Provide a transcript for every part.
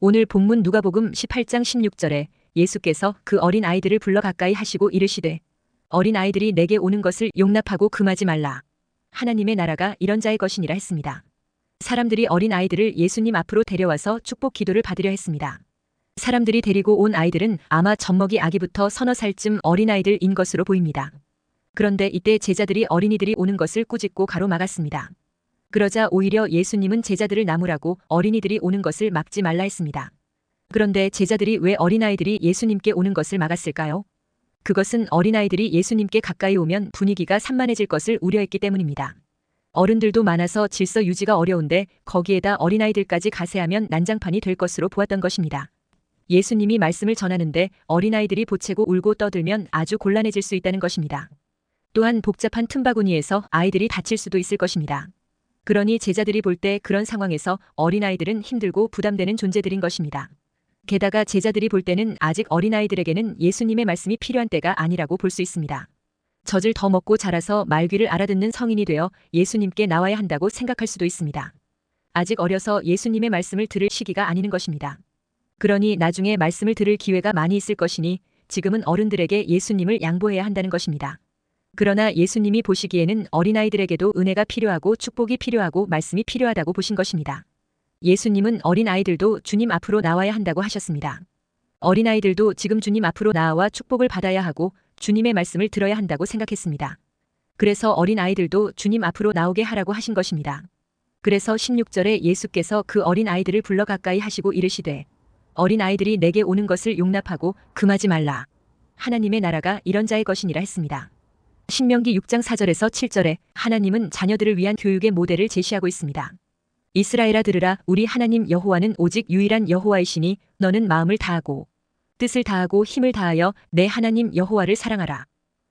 오늘 본문 누가복음 18장 16절에 예수께서 그 어린 아이들을 불러 가까이 하시고 이르시되 어린 아이들이 내게 오는 것을 용납하고 금하지 말라. 하나님의 나라가 이런 자의 것이니라 했습니다. 사람들이 어린 아이들을 예수님 앞으로 데려와서 축복 기도를 받으려 했습니다. 사람들이 데리고 온 아이들은 아마 젖먹이 아기부터 서너 살쯤 어린 아이들인 것으로 보입니다. 그런데 이때 제자들이 어린이들이 오는 것을 꾸짖고 가로막았습니다. 그러자 오히려 예수님은 제자들을 나무라고 어린이들이 오는 것을 막지 말라 했습니다. 그런데 제자들이 왜 어린아이들이 예수님께 오는 것을 막았을까요? 그것은 어린아이들이 예수님께 가까이 오면 분위기가 산만해질 것을 우려했기 때문입니다. 어른들도 많아서 질서 유지가 어려운데 거기에다 어린아이들까지 가세하면 난장판이 될 것으로 보았던 것입니다. 예수님이 말씀을 전하는데 어린아이들이 보채고 울고 떠들면 아주 곤란해질 수 있다는 것입니다. 또한 복잡한 틈바구니에서 아이들이 다칠 수도 있을 것입니다. 그러니 제자들이 볼 때 그런 상황에서 어린아이들은 힘들고 부담되는 존재들인 것입니다. 게다가 제자들이 볼 때는 아직 어린아이들에게는 예수님의 말씀이 필요한 때가 아니라고 볼 수 있습니다. 젖을 더 먹고 자라서 말귀를 알아듣는 성인이 되어 예수님께 나와야 한다고 생각할 수도 있습니다. 아직 어려서 예수님의 말씀을 들을 시기가 아니는 것입니다. 그러니 나중에 말씀을 들을 기회가 많이 있을 것이니 지금은 어른들에게 예수님을 양보해야 한다는 것입니다. 그러나 예수님이 보시기에는 어린아이들에게도 은혜가 필요하고 축복이 필요하고 말씀이 필요하다고 보신 것입니다. 예수님은 어린아이들도 주님 앞으로 나와야 한다고 하셨습니다. 어린아이들도 지금 주님 앞으로 나와 축복을 받아야 하고 주님의 말씀을 들어야 한다고 생각했습니다. 그래서 어린아이들도 주님 앞으로 나오게 하라고 하신 것입니다. 그래서 16절에 예수께서 그 어린아이들을 불러 가까이 하시고 이르시되 어린아이들이 내게 오는 것을 용납하고 금하지 말라. 하나님의 나라가 이런 자의 것이니라 했습니다. 신명기 6장 4절에서 7절에 하나님은 자녀들을 위한 교육의 모델을 제시하고 있습니다. 이스라엘아 들으라 우리 하나님 여호와는 오직 유일한 여호와이시니 너는 마음을 다하고 뜻을 다하고 힘을 다하여 내 하나님 여호와를 사랑하라.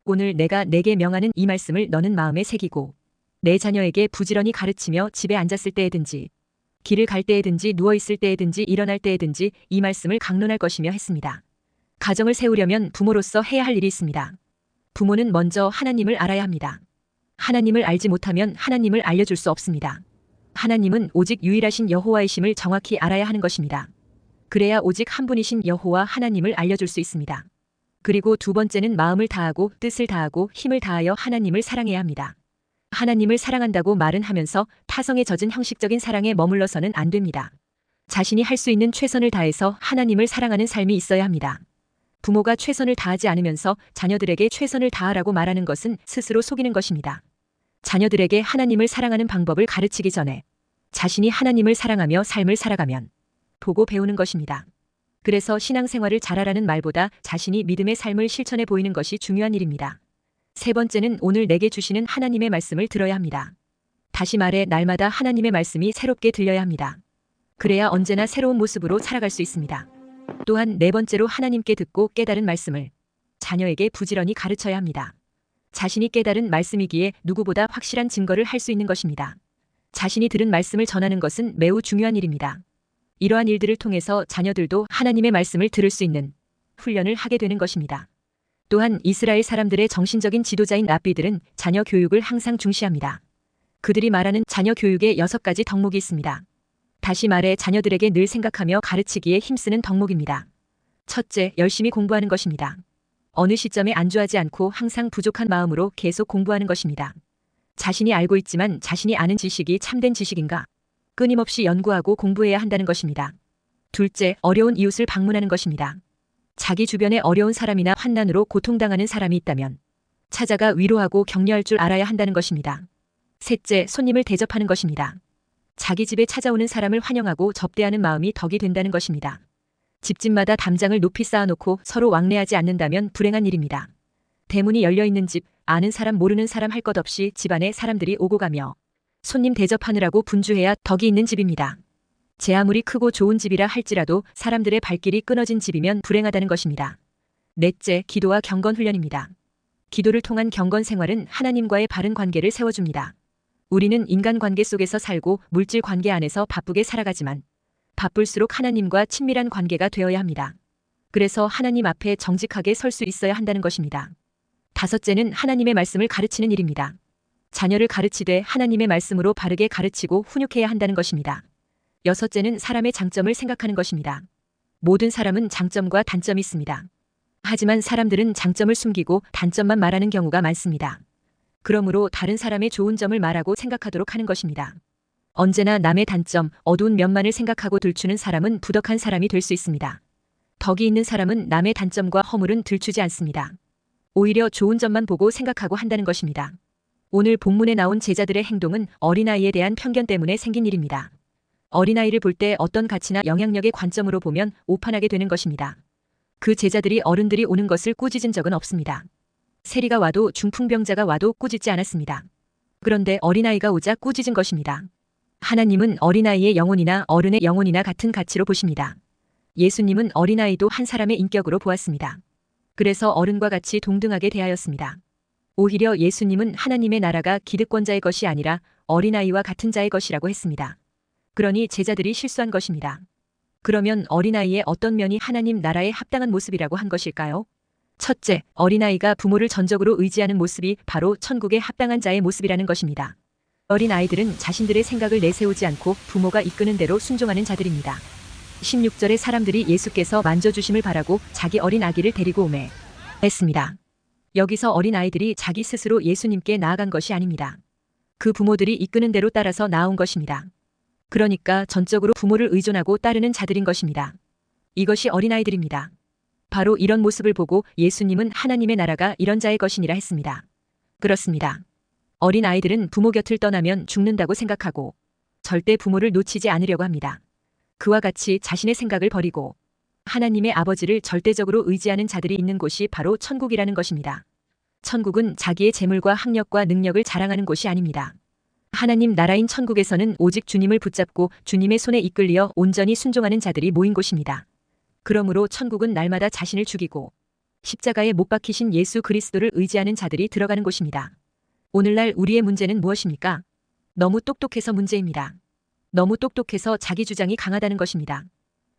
오늘 내가 내게 명하는 이 말씀을 너는 마음에 새기고 내 자녀에게 부지런히 가르치며 집에 앉았을 때에든지 길을 갈 때에든지 누워 있을 때에든지 일어날 때에든지 이 말씀을 강론할 것이며 했습니다. 가정을 세우려면 부모로서 해야 할 일이 있습니다. 부모는 먼저 하나님을 알아야 합니다. 하나님을 알지 못하면 하나님을 알려줄 수 없습니다. 하나님은 오직 유일하신 여호와이심을 정확히 알아야 하는 것입니다. 그래야 오직 한 분이신 여호와 하나님을 알려줄 수 있습니다. 그리고 두 번째는 마음을 다하고 뜻을 다하고 힘을 다하여 하나님을 사랑해야 합니다. 하나님을 사랑한다고 말은 하면서 타성에 젖은 형식적인 사랑에 머물러서는 안 됩니다. 자신이 할 수 있는 최선을 다해서 하나님을 사랑하는 삶이 있어야 합니다. 부모가 최선을 다하지 않으면서 자녀들에게 최선을 다하라고 말하는 것은 스스로 속이는 것입니다. 자녀들에게 하나님을 사랑하는 방법을 가르치기 전에 자신이 하나님을 사랑하며 삶을 살아가면 보고 배우는 것입니다. 그래서 신앙생활을 잘하라는 말보다 자신이 믿음의 삶을 실천해 보이는 것이 중요한 일입니다. 세 번째는 오늘 내게 주시는 하나님의 말씀을 들어야 합니다. 다시 말해 날마다 하나님의 말씀이 새롭게 들려야 합니다. 그래야 언제나 새로운 모습으로 살아갈 수 있습니다. 또한 네 번째로 하나님께 듣고 깨달은 말씀을 자녀에게 부지런히 가르쳐야 합니다. 자신이 깨달은 말씀이기에 누구보다 확실한 증거를 할 수 있는 것입니다. 자신이 들은 말씀을 전하는 것은 매우 중요한 일입니다. 이러한 일들을 통해서 자녀들도 하나님의 말씀을 들을 수 있는 훈련을 하게 되는 것입니다. 또한 이스라엘 사람들의 정신적인 지도자인 랍비들은 자녀 교육을 항상 중시합니다. 그들이 말하는 자녀 교육에 여섯 가지 덕목이 있습니다. 다시 말해 자녀들에게 늘 생각하며 가르치기에 힘쓰는 덕목입니다. 첫째, 열심히 공부하는 것입니다. 어느 시점에 안주하지 않고 항상 부족한 마음으로 계속 공부하는 것입니다. 자신이 알고 있지만 자신이 아는 지식이 참된 지식인가? 끊임없이 연구하고 공부해야 한다는 것입니다. 둘째, 어려운 이웃을 방문하는 것입니다. 자기 주변에 어려운 사람이나 환난으로 고통당하는 사람이 있다면 찾아가 위로하고 격려할 줄 알아야 한다는 것입니다. 셋째, 손님을 대접하는 것입니다. 자기 집에 찾아오는 사람을 환영하고 접대하는 마음이 덕이 된다는 것입니다. 집집마다 담장을 높이 쌓아놓고 서로 왕래하지 않는다면 불행한 일입니다. 대문이 열려있는 집, 아는 사람 모르는 사람 할 것 없이 집안에 사람들이 오고 가며 손님 대접하느라고 분주해야 덕이 있는 집입니다. 제 아무리 크고 좋은 집이라 할지라도 사람들의 발길이 끊어진 집이면 불행하다는 것입니다. 넷째, 기도와 경건 훈련입니다. 기도를 통한 경건 생활은 하나님과의 바른 관계를 세워줍니다. 우리는 인간 관계 속에서 살고 물질 관계 안에서 바쁘게 살아가지만 바쁠수록 하나님과 친밀한 관계가 되어야 합니다. 그래서 하나님 앞에 정직하게 설 수 있어야 한다는 것입니다. 다섯째는 하나님의 말씀을 가르치는 일입니다. 자녀를 가르치되 하나님의 말씀으로 바르게 가르치고 훈육해야 한다는 것입니다. 여섯째는 사람의 장점을 생각하는 것입니다. 모든 사람은 장점과 단점이 있습니다. 하지만 사람들은 장점을 숨기고 단점만 말하는 경우가 많습니다. 그러므로 다른 사람의 좋은 점을 말하고 생각하도록 하는 것입니다. 언제나 남의 단점, 어두운 면만을 생각하고 들추는 사람은 부덕한 사람이 될 수 있습니다. 덕이 있는 사람은 남의 단점과 허물은 들추지 않습니다. 오히려 좋은 점만 보고 생각하고 한다는 것입니다. 오늘 본문에 나온 제자들의 행동은 어린아이에 대한 편견 때문에 생긴 일입니다. 어린아이를 볼 때 어떤 가치나 영향력의 관점으로 보면 오판하게 되는 것입니다. 그 제자들이 어른들이 오는 것을 꾸짖은 적은 없습니다. 세리가 와도 중풍병자가 와도 꾸짖지 않았습니다. 그런데 어린아이가 오자 꾸짖은 것입니다. 하나님은 어린아이의 영혼이나 어른의 영혼이나 같은 가치로 보십니다. 예수님은 어린아이도 한 사람의 인격으로 보았습니다. 그래서 어른과 같이 동등하게 대하였습니다. 오히려 예수님은 하나님의 나라가 기득권자의 것이 아니라 어린아이와 같은 자의 것이라고 했습니다. 그러니 제자들이 실수한 것입니다. 그러면 어린아이의 어떤 면이 하나님 나라에 합당한 모습이라고 한 것일까요? 첫째, 어린아이가 부모를 전적으로 의지하는 모습이 바로 천국에 합당한 자의 모습이라는 것입니다. 어린아이들은 자신들의 생각을 내세우지 않고 부모가 이끄는 대로 순종하는 자들입니다. 16절에 사람들이 예수께서 만져주심을 바라고 자기 어린 아기를 데리고 오매 했습니다. 여기서 어린 아이들이 자기 스스로 예수님께 나아간 것이 아닙니다. 그 부모들이 이끄는 대로 따라서 나온 것입니다. 그러니까 전적으로 부모를 의존하고 따르는 자들인 것입니다. 이것이 어린아이들입니다. 바로 이런 모습을 보고 예수님은 하나님의 나라가 이런 자의 것이니라 했습니다. 그렇습니다. 어린 아이들은 부모 곁을 떠나면 죽는다고 생각하고 절대 부모를 놓치지 않으려고 합니다. 그와 같이 자신의 생각을 버리고 하나님의 아버지를 절대적으로 의지하는 자들이 있는 곳이 바로 천국이라는 것입니다. 천국은 자기의 재물과 학력과 능력을 자랑하는 곳이 아닙니다. 하나님 나라인 천국에서는 오직 주님을 붙잡고 주님의 손에 이끌려 온전히 순종하는 자들이 모인 곳입니다. 그러므로 천국은 날마다 자신을 죽이고 십자가에 못 박히신 예수 그리스도를 의지하는 자들이 들어가는 곳입니다. 오늘날 우리의 문제는 무엇입니까? 너무 똑똑해서 문제입니다. 너무 똑똑해서 자기 주장이 강하다는 것입니다.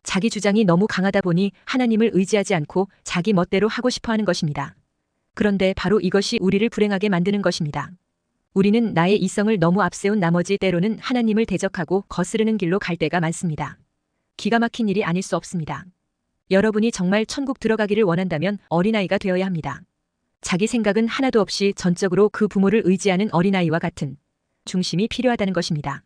자기 주장이 너무 강하다 보니 하나님을 의지하지 않고 자기 멋대로 하고 싶어 하는 것입니다. 그런데 바로 이것이 우리를 불행하게 만드는 것입니다. 우리는 나의 이성을 너무 앞세운 나머지 때로는 하나님을 대적하고 거스르는 길로 갈 때가 많습니다. 기가 막힌 일이 아닐 수 없습니다. 여러분이 정말 천국 들어가기를 원한다면 어린아이가 되어야 합니다. 자기 생각은 하나도 없이 전적으로 그 부모를 의지하는 어린아이와 같은 중심이 필요하다는 것입니다.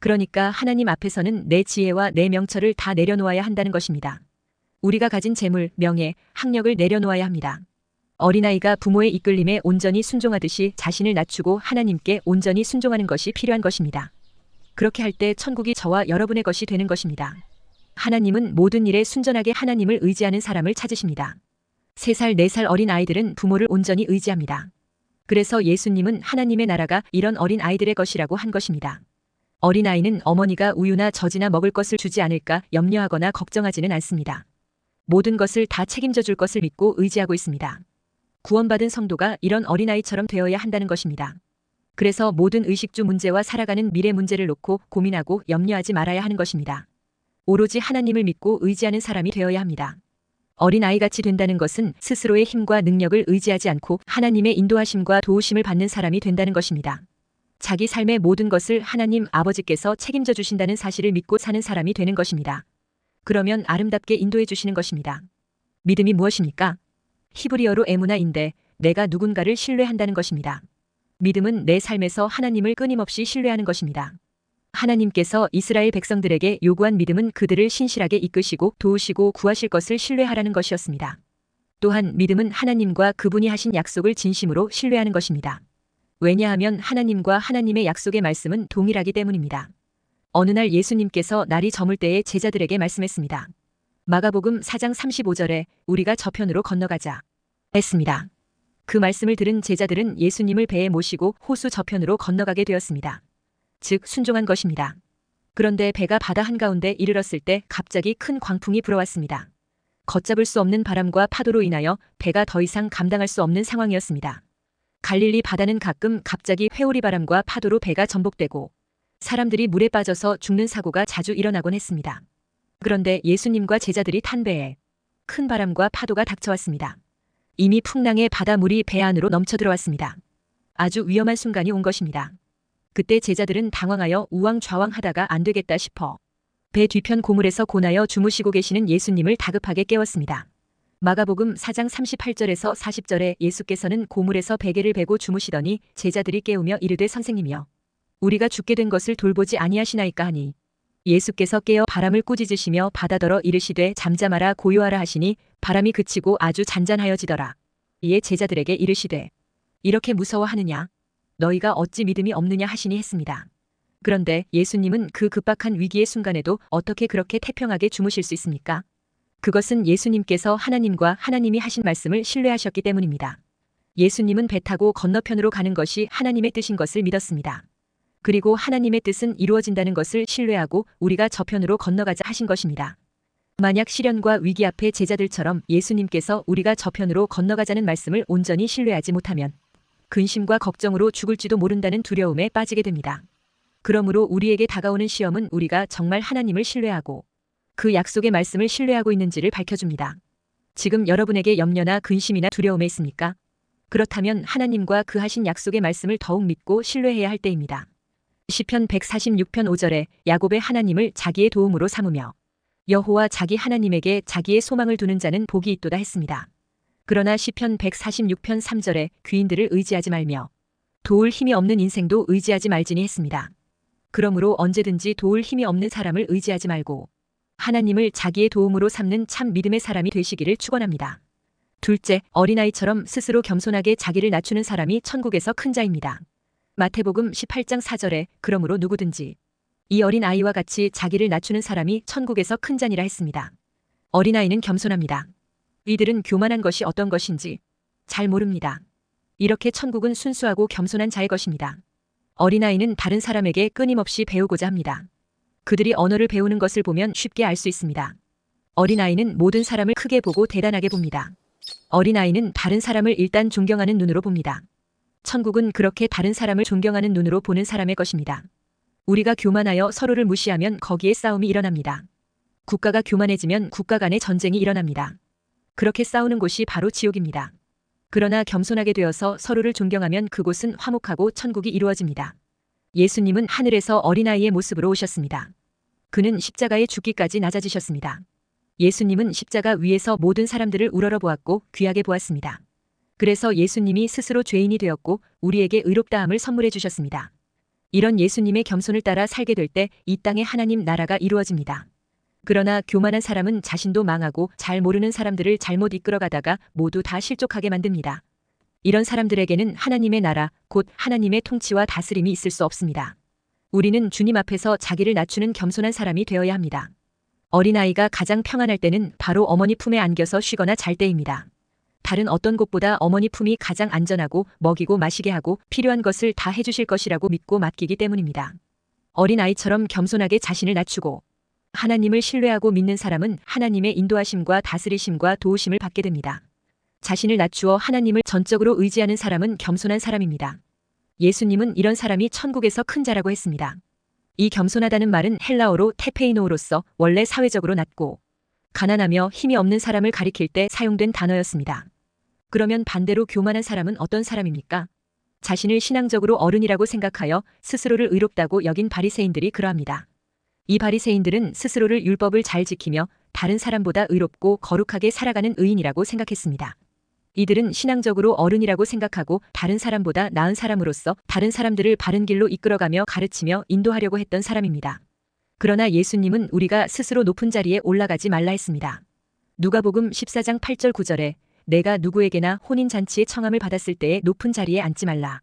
그러니까 하나님 앞에서는 내 지혜와 내 명철을 다 내려놓아야 한다는 것입니다. 우리가 가진 재물, 명예, 학력을 내려놓아야 합니다. 어린아이가 부모의 이끌림에 온전히 순종하듯이 자신을 낮추고 하나님께 온전히 순종하는 것이 필요한 것입니다. 그렇게 할 때 천국이 저와 여러분의 것이 되는 것입니다. 하나님은 모든 일에 순전하게 하나님을 의지하는 사람을 찾으십니다. 3살, 4살 어린 아이들은 부모를 온전히 의지합니다. 그래서 예수님은 하나님의 나라가 이런 어린 아이들의 것이라고 한 것입니다. 어린아이는 어머니가 우유나 젖이나 먹을 것을 주지 않을까 염려하거나 걱정하지는 않습니다. 모든 것을 다 책임져 줄 것을 믿고 의지하고 있습니다. 구원받은 성도가 이런 어린아이처럼 되어야 한다는 것입니다. 그래서 모든 의식주 문제와 살아가는 미래 문제를 놓고 고민하고 염려하지 말아야 하는 것입니다. 오로지 하나님을 믿고 의지하는 사람이 되어야 합니다. 어린아이같이 된다는 것은 스스로의 힘과 능력을 의지하지 않고 하나님의 인도하심과 도우심을 받는 사람이 된다는 것입니다. 자기 삶의 모든 것을 하나님 아버지께서 책임져 주신다는 사실을 믿고 사는 사람이 되는 것입니다. 그러면 아름답게 인도해 주시는 것입니다. 믿음이 무엇입니까? 히브리어로 에무나인데 내가 누군가를 신뢰한다는 것입니다. 믿음은 내 삶에서 하나님을 끊임없이 신뢰하는 것입니다. 하나님께서 이스라엘 백성들에게 요구한 믿음은 그들을 신실하게 이끄시고 도우시고 구하실 것을 신뢰하라는 것이었습니다. 또한 믿음은 하나님과 그분이 하신 약속을 진심으로 신뢰하는 것입니다. 왜냐하면 하나님과 하나님의 약속의 말씀은 동일하기 때문입니다. 어느 날 예수님께서 날이 저물 때에 제자들에게 말씀했습니다. 마가복음 4장 35절에 우리가 저편으로 건너가자 했습니다. 그 말씀을 들은 제자들은 예수님을 배에 모시고 호수 저편으로 건너가게 되었습니다. 즉 순종한 것입니다. 그런데 배가 바다 한가운데 이르렀을 때 갑자기 큰 광풍이 불어왔습니다. 걷잡을 수 없는 바람과 파도로 인하여 배가 더 이상 감당할 수 없는 상황이었습니다. 갈릴리 바다는 가끔 갑자기 회오리 바람과 파도로 배가 전복되고 사람들이 물에 빠져서 죽는 사고가 자주 일어나곤 했습니다. 그런데 예수님과 제자들이 탄 배에 큰 바람과 파도가 닥쳐왔습니다. 이미 풍랑의 바다물이 배 안으로 넘쳐 들어왔습니다. 아주 위험한 순간이 온 것입니다. 그때 제자들은 당황하여 우왕좌왕하다가 안 되겠다 싶어 배 뒤편 고물에서 고나여 주무시고 계시는 예수님을 다급하게 깨웠습니다. 마가복음 4장 38절에서 40절에 예수께서는 고물에서 베개를 베고 주무시더니 제자들이 깨우며 이르되 선생님이여 우리가 죽게 된 것을 돌보지 아니하시나이까 하니 예수께서 깨어 바람을 꾸짖으시며 바다더러 이르시되 잠잠하라 고요하라 하시니 바람이 그치고 아주 잔잔하여지더라. 이에 제자들에게 이르시되 이렇게 무서워하느냐 너희가 어찌 믿음이 없느냐 하시니 했습니다. 그런데 예수님은 그 급박한 위기의 순간에도 어떻게 그렇게 태평하게 주무실 수 있습니까? 그것은 예수님께서 하나님과 하나님이 하신 말씀을 신뢰하셨기 때문입니다. 예수님은 배 타고 건너편으로 가는 것이 하나님의 뜻인 것을 믿었습니다. 그리고 하나님의 뜻은 이루어진다는 것을 신뢰하고 우리가 저편으로 건너가자 하신 것입니다. 만약 시련과 위기 앞에 제자들처럼 예수님께서 우리가 저편으로 건너가자는 말씀을 온전히 신뢰하지 못하면 근심과 걱정으로 죽을지도 모른다는 두려움에 빠지게 됩니다. 그러므로 우리에게 다가오는 시험은 우리가 정말 하나님을 신뢰하고 그 약속의 말씀을 신뢰하고 있는지를 밝혀줍니다. 지금 여러분에게 염려나 근심이나 두려움에 있습니까? 그렇다면 하나님과 그 하신 약속의 말씀을 더욱 믿고 신뢰해야 할 때입니다. 시편 146편 5절에 야곱의 하나님을 자기의 도움으로 삼으며 여호와 자기 하나님에게 자기의 소망을 두는 자는 복이 있도다 했습니다. 그러나 시편 146편 3절에 귀인들을 의지하지 말며 도울 힘이 없는 인생도 의지하지 말지니 했습니다. 그러므로 언제든지 도울 힘이 없는 사람을 의지하지 말고 하나님을 자기의 도움으로 삼는 참 믿음의 사람이 되시기를 축원합니다. 둘째, 어린아이처럼 스스로 겸손하게 자기를 낮추는 사람이 천국에서 큰 자입니다. 마태복음 18장 4절에 그러므로 누구든지 이 어린 아이와 같이 자기를 낮추는 사람이 천국에서 큰 자니라 했습니다. 어린아이는 겸손합니다. 이들은 교만한 것이 어떤 것인지 잘 모릅니다. 이렇게 천국은 순수하고 겸손한 자의 것입니다. 어린아이는 다른 사람에게 끊임없이 배우고자 합니다. 그들이 언어를 배우는 것을 보면 쉽게 알 수 있습니다. 어린아이는 모든 사람을 크게 보고 대단하게 봅니다. 어린아이는 다른 사람을 일단 존경하는 눈으로 봅니다. 천국은 그렇게 다른 사람을 존경하는 눈으로 보는 사람의 것입니다. 우리가 교만하여 서로를 무시하면 거기에 싸움이 일어납니다. 국가가 교만해지면 국가 간의 전쟁이 일어납니다. 그렇게 싸우는 곳이 바로 지옥입니다. 그러나 겸손하게 되어서 서로를 존경하면 그곳은 화목하고 천국이 이루어집니다. 예수님은 하늘에서 어린아이의 모습으로 오셨습니다. 그는 십자가에 죽기까지 낮아지셨습니다. 예수님은 십자가 위에서 모든 사람들을 우러러 보았고 귀하게 보았습니다. 그래서 예수님이 스스로 죄인이 되었고 우리에게 의롭다함을 선물해 주셨습니다. 이런 예수님의 겸손을 따라 살게 될 때 이 땅에 하나님 나라가 이루어집니다. 그러나 교만한 사람은 자신도 망하고 잘 모르는 사람들을 잘못 이끌어가다가 모두 다 실족하게 만듭니다. 이런 사람들에게는 하나님의 나라, 곧 하나님의 통치와 다스림이 있을 수 없습니다. 우리는 주님 앞에서 자기를 낮추는 겸손한 사람이 되어야 합니다. 어린아이가 가장 평안할 때는 바로 어머니 품에 안겨서 쉬거나 잘 때입니다. 다른 어떤 곳보다 어머니 품이 가장 안전하고 먹이고 마시게 하고 필요한 것을 다 해주실 것이라고 믿고 맡기기 때문입니다. 어린아이처럼 겸손하게 자신을 낮추고 하나님을 신뢰하고 믿는 사람은 하나님의 인도하심과 다스리심과 도우심을 받게 됩니다. 자신을 낮추어 하나님을 전적으로 의지하는 사람은 겸손한 사람입니다. 예수님은 이런 사람이 천국에서 큰 자라고 했습니다. 이 겸손하다는 말은 헬라어로 테페이노로서 원래 사회적으로 낮고 가난하며 힘이 없는 사람을 가리킬 때 사용된 단어였습니다. 그러면 반대로 교만한 사람은 어떤 사람입니까? 자신을 신앙적으로 어른이라고 생각하여 스스로를 의롭다고 여긴 바리새인들이 그러합니다. 이 바리새인들은 스스로를 율법을 잘 지키며 다른 사람보다 의롭고 거룩하게 살아가는 의인이라고 생각했습니다. 이들은 신앙적으로 어른이라고 생각하고 다른 사람보다 나은 사람으로서 다른 사람들을 바른 길로 이끌어가며 가르치며 인도하려고 했던 사람입니다. 그러나 예수님은 우리가 스스로 높은 자리에 올라가지 말라 했습니다. 누가복음 14장 8절 9절에 내가 누구에게나 혼인 잔치에 청함을 받았을 때에 높은 자리에 앉지 말라.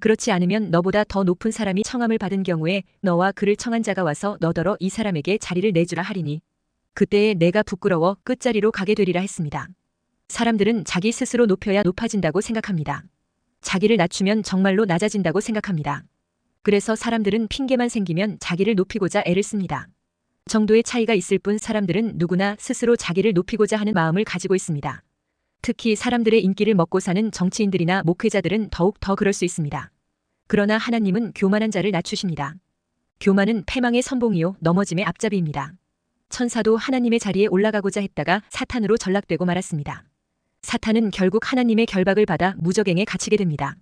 그렇지 않으면 너보다 더 높은 사람이 청함을 받은 경우에 너와 그를 청한 자가 와서 너더러 이 사람에게 자리를 내주라 하리니 그때에 내가 부끄러워 끝자리로 가게 되리라 했습니다. 사람들은 자기 스스로 높여야 높아진다고 생각합니다. 자기를 낮추면 정말로 낮아진다고 생각합니다. 그래서 사람들은 핑계만 생기면 자기를 높이고자 애를 씁니다. 정도의 차이가 있을 뿐 사람들은 누구나 스스로 자기를 높이고자 하는 마음을 가지고 있습니다. 특히 사람들의 인기를 먹고 사는 정치인들이나 목회자들은 더욱 더 그럴 수 있습니다. 그러나 하나님은 교만한 자를 낮추십니다. 교만은 패망의 선봉이요 넘어짐의 앞잡이입니다. 천사도 하나님의 자리에 올라가고자 했다가 사탄으로 전락되고 말았습니다. 사탄은 결국 하나님의 결박을 받아 무적행에 갇히게 됩니다.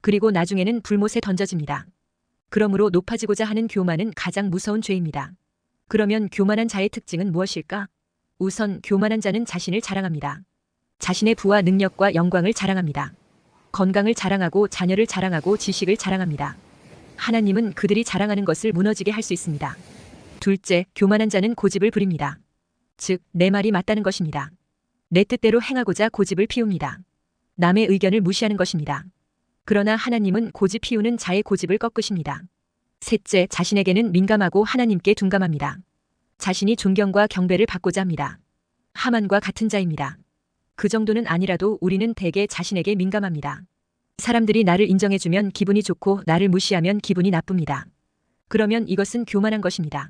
그리고 나중에는 불못에 던져집니다. 그러므로 높아지고자 하는 교만은 가장 무서운 죄입니다. 그러면 교만한 자의 특징은 무엇일까? 우선 교만한 자는 자신을 자랑합니다. 자신의 부와 능력과 영광을 자랑합니다. 건강을 자랑하고 자녀를 자랑하고 지식을 자랑합니다. 하나님은 그들이 자랑하는 것을 무너지게 할 수 있습니다. 둘째, 교만한 자는 고집을 부립니다. 즉, 내 말이 맞다는 것입니다. 내 뜻대로 행하고자 고집을 피웁니다. 남의 의견을 무시하는 것입니다. 그러나 하나님은 고집 피우는 자의 고집을 꺾으십니다. 셋째, 자신에게는 민감하고 하나님께 둔감합니다. 자신이 존경과 경배를 받고자 합니다. 하만과 같은 자입니다. 그 정도는 아니라도 우리는 대개 자신에게 민감합니다. 사람들이 나를 인정해주면 기분이 좋고 나를 무시하면 기분이 나쁩니다. 그러면 이것은 교만한 것입니다.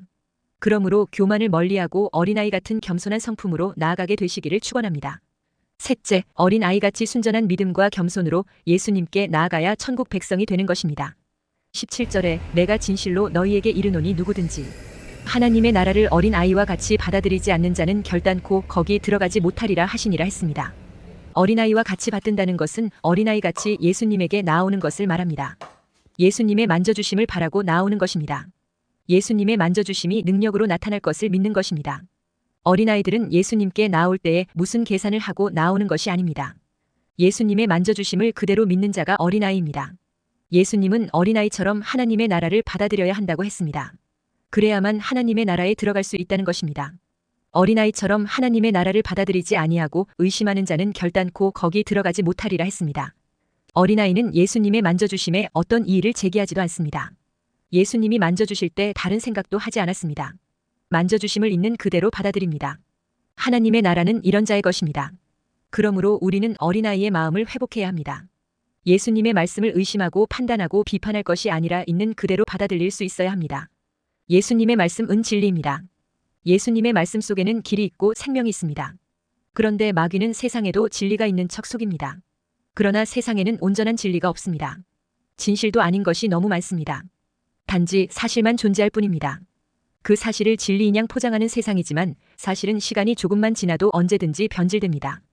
그러므로 교만을 멀리하고 어린아이 같은 겸손한 성품으로 나아가게 되시기를 축원합니다. 셋째, 어린아이같이 순전한 믿음과 겸손으로 예수님께 나아가야 천국 백성이 되는 것입니다. 17절에 내가 진실로 너희에게 이르노니 누구든지 하나님의 나라를 어린 아이와 같이 받아들이지 않는 자는 결단코 거기 들어가지 못하리라 하시니라 했습니다. 어린아이와 같이 받든다는 것은 어린아이 같이 예수님에게 나오는 것을 말합니다. 예수님의 만져주심을 바라고 나오는 것입니다. 예수님의 만져주심이 능력으로 나타날 것을 믿는 것입니다. 어린아이들은 예수님께 나올 때에 무슨 계산을 하고 나오는 것이 아닙니다. 예수님의 만져주심을 그대로 믿는 자가 어린아이입니다. 예수님은 어린아이처럼 하나님의 나라를 받아들여야 한다고 했습니다. 그래야만 하나님의 나라에 들어갈 수 있다는 것입니다. 어린아이처럼 하나님의 나라를 받아들이지 아니하고 의심하는 자는 결단코 거기 들어가지 못하리라 했습니다. 어린아이는 예수님의 만져주심에 어떤 이의를 제기하지도 않습니다. 예수님이 만져주실 때 다른 생각도 하지 않았습니다. 만져주심을 있는 그대로 받아들입니다. 하나님의 나라는 이런 자의 것입니다. 그러므로 우리는 어린아이의 마음을 회복해야 합니다. 예수님의 말씀을 의심하고 판단하고 비판할 것이 아니라 있는 그대로 받아들일 수 있어야 합니다. 예수님의 말씀은 진리입니다. 예수님의 말씀 속에는 길이 있고 생명이 있습니다. 그런데 마귀는 세상에도 진리가 있는 척 속입니다. 그러나 세상에는 온전한 진리가 없습니다. 진실도 아닌 것이 너무 많습니다. 단지 사실만 존재할 뿐입니다. 그 사실을 진리인 양 포장하는 세상이지만 사실은 시간이 조금만 지나도 언제든지 변질됩니다.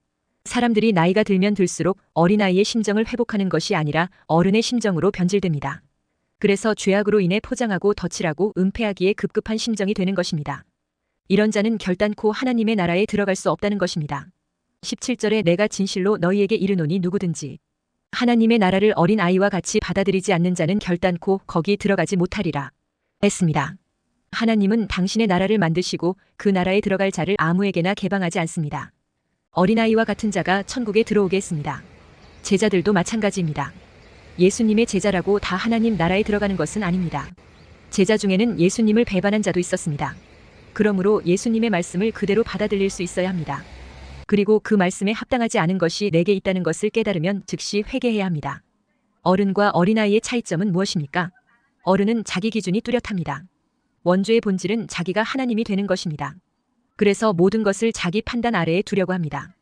사람들이 나이가 들면 들수록 어린아이의 심정을 회복하는 것이 아니라 어른의 심정으로 변질됩니다. 그래서 죄악으로 인해 포장하고 덧칠하고 은폐하기에 급급한 심정이 되는 것입니다. 이런 자는 결단코 하나님의 나라에 들어갈 수 없다는 것입니다. 17절에 내가 진실로 너희에게 이르노니 누구든지 하나님의 나라를 어린 아이와 같이 받아들이지 않는 자는 결단코 거기 들어가지 못하리라 했습니다. 하나님은 당신의 나라를 만드시고 그 나라에 들어갈 자를 아무에게나 개방하지 않습니다. 어린아이와 같은 자가 천국에 들어오게 했습니다. 제자들도 마찬가지입니다. 예수님의 제자라고 다 하나님 나라에 들어가는 것은 아닙니다. 제자 중에는 예수님을 배반한 자도 있었습니다. 그러므로 예수님의 말씀을 그대로 받아들일 수 있어야 합니다. 그리고 그 말씀에 합당하지 않은 것이 내게 있다는 것을 깨달으면 즉시 회개해야 합니다. 어른과 어린아이의 차이점은 무엇입니까? 어른은 자기 기준이 뚜렷합니다. 원죄의 본질은 자기가 하나님이 되는 것입니다. 그래서 모든 것을 자기 판단 아래에 두려고 합니다.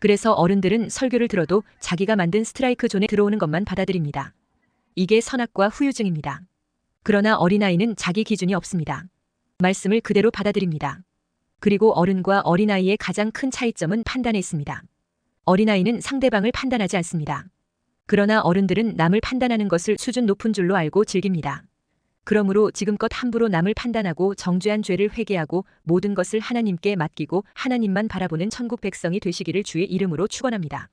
그래서 어른들은 설교를 들어도 자기가 만든 스트라이크 존에 들어오는 것만 받아들입니다. 이게 선악과 후유증입니다. 그러나 어린아이는 자기 기준이 없습니다. 말씀을 그대로 받아들입니다. 그리고 어른과 어린아이의 가장 큰 차이점은 판단에 있습니다. 어린아이는 상대방을 판단하지 않습니다. 그러나 어른들은 남을 판단하는 것을 수준 높은 줄로 알고 즐깁니다. 그러므로 지금껏 함부로 남을 판단하고 정죄한 죄를 회개하고 모든 것을 하나님께 맡기고 하나님만 바라보는 천국 백성이 되시기를 주의 이름으로 축원합니다.